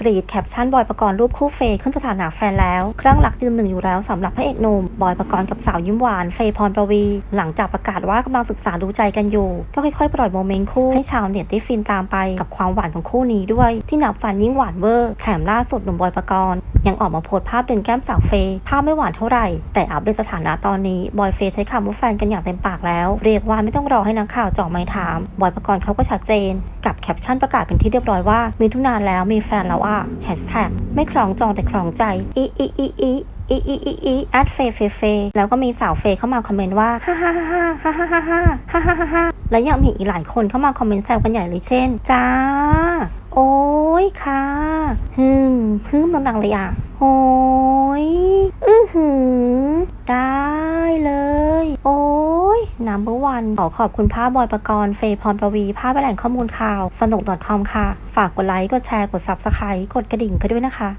กรีดแคปชั่นบอยประกรณ์รูปคู่เฟย์ขึ้นสถานะแฟนแล้วครั้งรักยืนหนึ่งอยู่แล้วสำหรับพระเอกหนุ่มบอยประกรณ์กับสาวยิ้มหวานเฟย์พรประวี หลังจากประกาศว่ากำลังศึกษาดูใจกันอยู่ ก็ค่อยๆ ปล่อยโมเมนต์คู่ให้ชาวเน็ตได้ฟินตามไปกับความหวานของคู่นี้ด้วย ที่นับฟันยิ่งหวานเวอร์แถมล่าสุดหนุ่มบอยประกรณ์ยังออกมาโพสภาพดึงแก้มสาวเฟย์ภาพไม่หวานเท่าไหร่ แต่อัปเดตสถานะตอนนี้ บอยเฟย์ใช้คำว่าแฟนกันอย่างเต็มปากแล้ว เรียกว่าไม่ต้องรอให้นักข่าวจ่อไม้ถาม บอยประกรณ์เขาก็ชัดเจนกับ แคปชั่นประกาศเป็นที่เรียบร้อยว่า มีทุนานแล้วมีแฟนแล้วอะแฮชแท็กไม่ครองจองแต่ครองใจอีอีอีอีอีอีอีอีแอดเฟเฟเฟแล้วก็มีสาวเฟเข้ามาคอมเมนต์ว่าฮ่าฮ่าฮ่าฮ่าฮ่าฮ่าฮ่าฮ่าฮ่าฮ่าและยังมีอีกหลายคนเข้ามาคอมเมนต์แซวกันใหญ่เลยเช่น จ้า โอ้ยค่ะฮึมฮึมดังๆเลยอะโอ้ย อื้อหือได้ ยนัมเบอร์วันขอขอบคุณภาพบอยประกรณ์เฟย์พรประวี ภาพแหล่งข้อมูลข่าว สนุก .com ค่ะ ฝากกดไลค์ กดแชร์ กด Subscribe กดกระดิ่งกันด้วยนะคะ